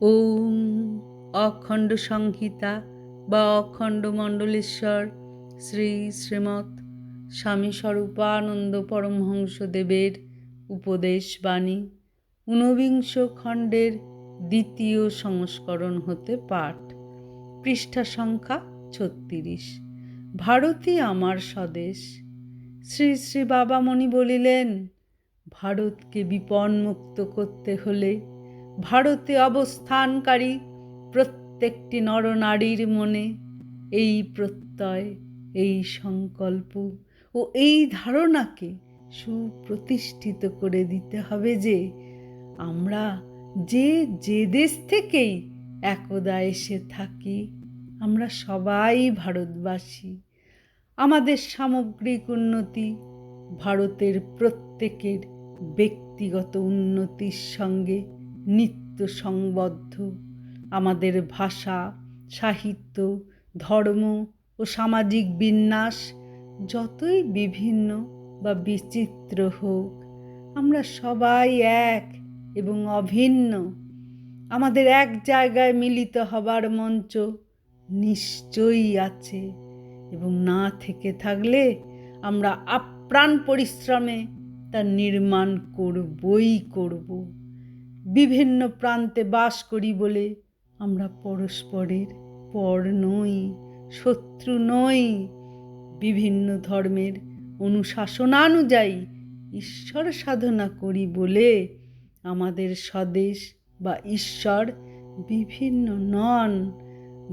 ওম অখণ্ড সংহিতা বা অখণ্ড মণ্ডলেশ্বর, শ্রী শ্রীমৎ স্বামী স্বরূপানন্দ পরমহংসদেবের উপদেশ বাণী ঊনবিংশ খণ্ডের দ্বিতীয় সংস্করণ হতে পাঠ, পৃষ্ঠা সংখ্যা ছত্রিশ। ভারতই আমার স্বদেশ, শ্রী শ্রী বাবামণি বলিলেন, ভারতকে বিপন্মুক্ত করতে হলে ভারতে অবস্থানকারী প্রত্যেকটি নরনারীর মনে এই প্রত্যয়, এই সংকল্প ও এই ধারণাকে সুপ্রতিষ্ঠিত করে দিতে হবে যে আমরা যে যে দেশ থেকেই একদা এসে থাকি, আমরা সবাই ভারতবাসী। আমাদের সামগ্রিক উন্নতি, ভারতের প্রত্যেকের ব্যক্তিগত উন্নতির সঙ্গে নিত্য সংবদ্ধ আমাদের ভাষা, সাহিত্য, ধর্ম ও সামাজিক বিন্যাস যতই বিভিন্ন বা বিচিত্র হোক, আমরা সবাই এক এবং অভিন্ন। আমাদের এক জায়গায় মিলিত হবার মঞ্চ নিশ্চয়ই আছে এবং না থেকে থাকলে আমরা আপ্রাণ পরিশ্রমে তা নির্মাণ করবই করব। বিভিন্ন প্রান্তে বাস করি বলে আমরা পরস্পরের পর নই, শত্রু নই। বিভিন্ন ধর্মের অনুশাসনানুযায়ী ঈশ্বর সাধনা করি বলে আমাদের স্বদেশ বা ঈশ্বর বিভিন্ন নন।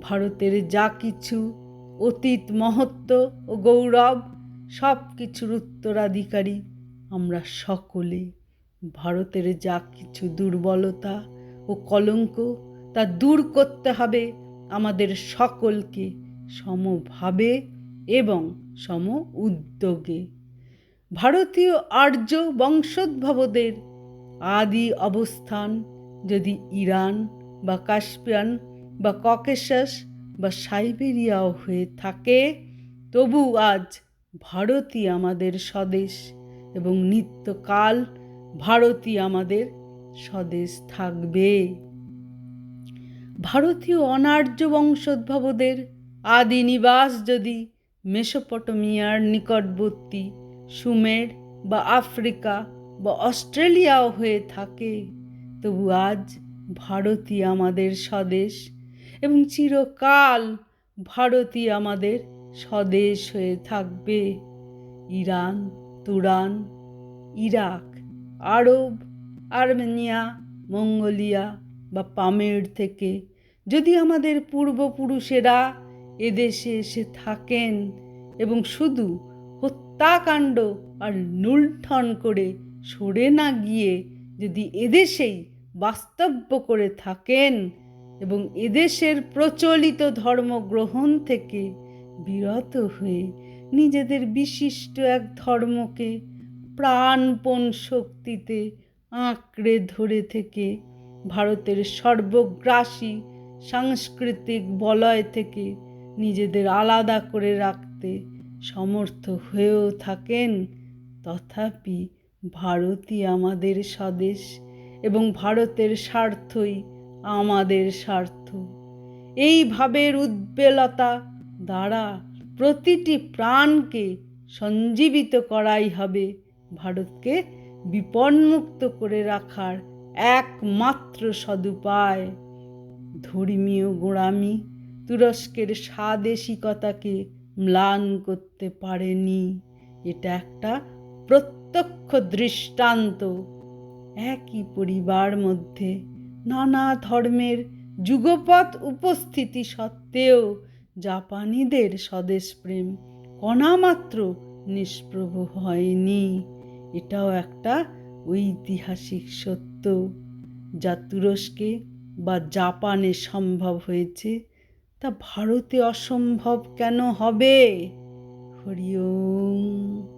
ভারতের যা কিছু অতীত মহত্ব ও গৌরব সব কিছুর উত্তরাধিকারী আমরা সকলে। ভারতের যা কিছু দুর্বলতা ও কলঙ্ক, তা দূর করতে হবে আমাদের সকলকে সমভাবে এবং সম উদ্যোগে ভারতীয় আর্য বংশোদ্ভবদের আদি অবস্থান যদি ইরান বা কাশ্মীর বা ককেশাস বা সাইবেরিয়াও হয়ে থাকে, তবু আজ ভারতই আমাদের স্বদেশ এবং নিত্যকাল ভারতই আমাদের স্বদেশ থাকবে। ভারতীয় অনার্য বংশোদ্ভবদের আদি নিবাস যদি মেসোপটমিয়ার নিকটবর্তী সুমের বা আফ্রিকা বা অস্ট্রেলিয়াও হয়ে থাকে, তবু আজ ভারতই আমাদের স্বদেশ এবং চিরকাল ভারতই আমাদের স্বদেশ হয়ে থাকবে। Iran, Turan, Iraq Arab, Armenia, Mongolia বা পামের থেকে। যদি আমাদের পূর্বপুরুষেরা এদেশে এসে থাকেন এবং শুধু হত্যাকাণ্ড আর লুণ্ঠন করে সরে না গিয়ে যদি এদেশেই বাস্তব্য করে থাকেন এবং এদেশের প্রচলিত ধর্ম গ্রহণ থেকে বিরত হয়ে নিজেদের বিশিষ্ট এক ধর্মকে প্রাণপণ শক্তিতে আঁকড়ে ধরে থেকে ভারতের সর্বগ্রাসী সাংস্কৃতিক বলয় থেকে নিজেদের আলাদা করে রাখতে সমর্থ হয়েও থাকেন তথাপি ভারতই আমাদের স্বদেশ এবং ভারতের স্বার্থই আমাদের স্বার্থ। এই ভাবের উদ্বেলতা দ্বারা প্রতিটি প্রাণকে সঞ্জীবিত করাই হবে ভারতকে বিপন্মুক্ত করে রাখার একমাত্র সদুপায়। ধর্মীয় গোড়ামি তুরস্কের স্বাদেশিকতাকে ম্লান করতে পারেনি। এটা একটা প্রত্যক্ষ দৃষ্টান্ত। একই পরিবার মধ্যে নানা ধর্মের যুগপৎ উপস্থিতি সত্ত্বেও জাপানিদের স্বদেশপ্রেম কণামাত্র নিষ্প্রভ হয়নি। এটাও একটা ঐতিহাসিক সত্য যা তুরস্কে বা জাপানে সম্ভব হয়েছে। তা ভারতে অসম্ভব কেন হবে? হরি ওম।